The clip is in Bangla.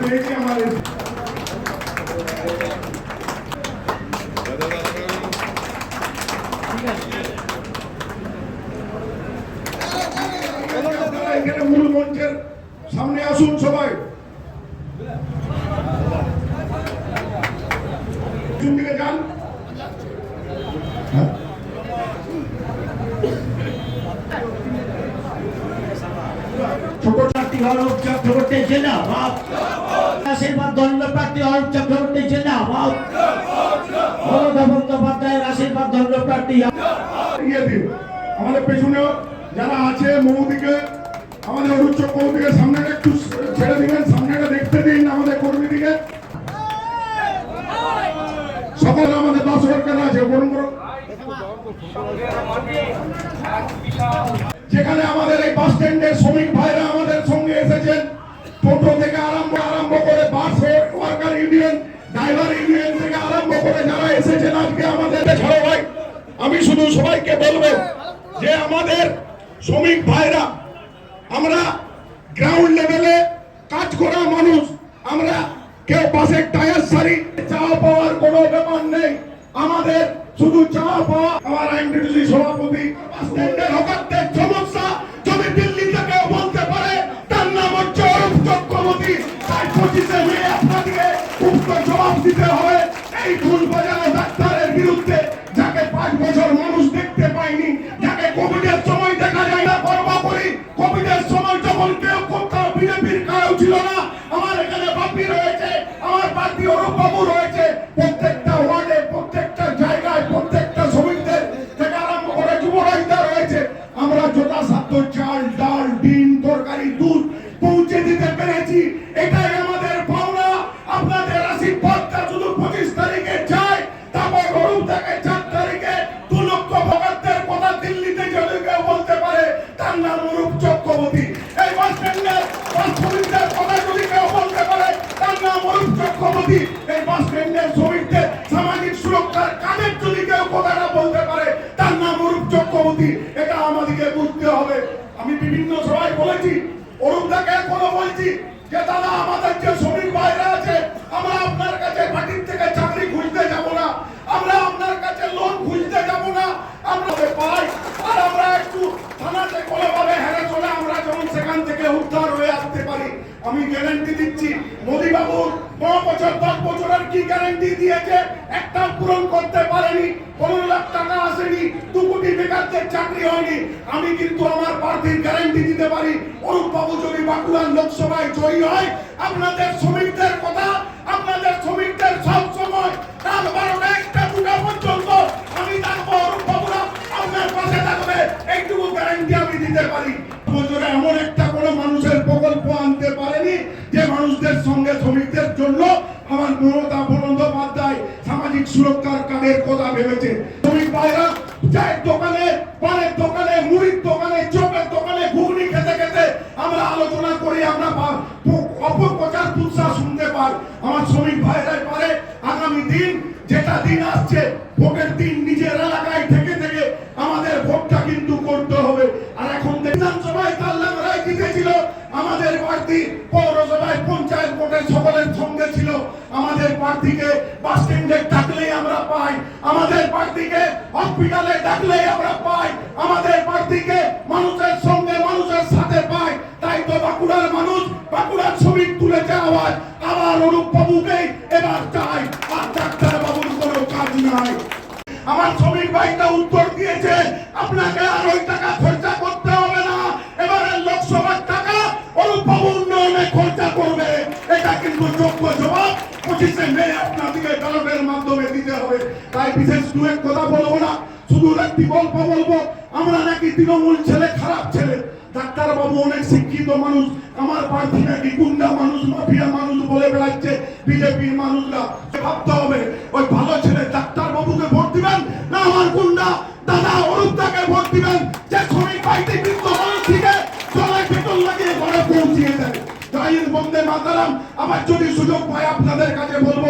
পেয়েছি আপনারা এখানে মূল মঞ্চের সামনে আসুন সবাই। দিকে যান। হ্যাঁ। ছোট প্রার্থী অরূপ চক্রবর্তী জিন্দাবাদ আশীর্বাদ, দণ্ড প্রার্থী অরূপ চক্রবর্তী আশীর্বাদ, দণ্ড প্রার্থী দিন। আমাদের পেছনে যারা আছে, মৌদিকে, আমাদের অরুণ চক্রবর্তীকে একটু ছেড়ে দিবেন, সামনেটা দেখতে দিন আমাদের কর্মীদিকে। সকলে আমাদের দশ সরকার আছে বরং বরং যেখানে আমাদের এই বাস স্ট্যান্ডের শ্রমিক ভাইরা আমাদের সঙ্গে করে যারা এসেছেন আজকে আমাদের ছাড়ো ভাই, আমি শুধু সবাইকে বলব যে আমাদের শ্রমিক ভাইরা, আমরা গ্রাউন্ড লেভেলে কাজ করা মানুষ, আমরা কেউ পাশে টায়ার সারি চা পাওয়ার কোনো ব্যাপার নেই। আমাদের শুধু চা পাওয়া, আমার আইনডিটিসি সভাপতি স্ট্যান্ডের হকারদের সমস্যা পার্টি অরূপ রয়েছে। প্রত্যেকটা ওয়ার্ডে, প্রত্যেকটা জায়গায়, প্রত্যেকটা শ্রমিকদের আমরা যথাসাধ্য চাল, ডাল, ডিম, তরকারি, দুধ পৌঁছে দিতে পেরেছি। এটাই আমাদের পাওনা। আপনাদের আশীর্বাদটা শুধু পঁচিশ তারিখে চাই তারপর অরূপ থেকে চক্রবর্তী এই বাস স্ট্যান্ডের শ্রমিকদের সামাজিক সুরক্ষার কাজের যদি কথাটা বলতে পারে, তার নাম অরূপ চক্রবর্তী, এটা আমাদেরকে বুঝতে হবে। আমি বিভিন্ন সভায় বলেছি, অরূপদাকে এখনও বলছি যে, দাদা, আমাদের যে শ্রমিক ভাইরা আছে, আমরা আপনার কাছে মাটির থেকে চাকরি খুঁজতে যাব না আমরা আপনার কাছে লোন খুঁজতে যাব না আমরা পাই আর আমরা একটু থানাতে কোনোভাবে হেরে চলে আমরা যেমন সেখান থেকে উদ্ধার হয়ে আসতে পারি আমি গ্যারান্টি দিচ্ছি মোদী বাবুর পাঁচ বছর, দশ বছরের কি গ্যারান্টি দিয়েছে? একটা পূরণ করতে পারেনি, পনেরো লাখ টাকা আসেনি, দু কোটি বেকারদের চাকরি হয়নি। আমি কিন্তু আমার প্রার্থীর গ্যারান্টি দিতে পারি অরূপ বাবু যদি বাঁকুড়ার লোকসভায় জয়ী হয়, আপনাদের শ্রমিকদের কথা, আপনাদের শ্রমিকদের সব সঙ্গে শ্রমিকদের জন্য আমার মমতা বন্দ্যোপাধ্যায় সামাজিক সুরক্ষার কার্ডের কথা ভেবেছে। শ্রমিক ভাইরা, চায়ের দোকানে পানের দোকানে, মুড়ির দোকানে, চপের দোকানে ঘুগনি খেতে খেতে আমরা আলোচনা করি আমরা অপপ্রচার তুলসা শুনতে পাই। আমার শ্রমিক ভাইরাই পারে, আগামী দিন যেটা দিন আসছে, ভোটের দিন নিজের এলাকায় থেকে থেকে আমাদের ভোটটা কিন্তু করতে হবে। আর এখন বিধানসভায় জিতেছিল আমাদের প্রার্থী পৌরসভায় পঞ্চায়েত ভোটের সকলের সঙ্গে ছিল। আমাদের প্রার্থীকে বাস স্ট্যান্ডে ডাকলেই আমরা পাই। আমাদের প্রার্থীকে হসপিটালে ডাকলেই আমরা পাই। আমাদের প্রার্থীকে মানুষের সঙ্গে মানুষের সাথে পাই। তাই তো বাঁকুড়ার মানুষ বাঁকুড়ার ছবি তুলেছে আওয়াজ। আবার অরূপ বাবুকেই এবার চাই। আর ডাক্তার বাবুর কোনো কাজ নাই। আমার শ্রমিক ভাইটা উত্তর দিয়েছে, আপনাকে আর ওই টাকা খরচা হবে। তাই বিশেষ দু এক কথা বলব না, শুধু একটি গল্প বলব। আমরা নাকি তৃণমূল ছেলে, খারাপ ছেলে। ডাক্তার বাবু অনেক শিক্ষিত মানুষ, আমার প্রার্থী নাকি গুন্ডা মানুষ, মাফিয়া মানুষ বলে বেড়াচ্ছে বিজেপির মানুষরা। ভাবতে হবে, ওই ভালো ছেলে ডাক্তার বাবুকে ভোট দিবেন না আমার গুন্ডা দাদা অরূপদাকে ভোট দিবেন? যে শ্রমিক পাইতে কিন্তু মানুষ থেকে চলে বেতন লাগিয়ে ঘরে পৌঁছিয়ে দেয়। জয় বন্দে মাতারাম। আবার যদি সুযোগ পাই আপনাদের কাছে বলব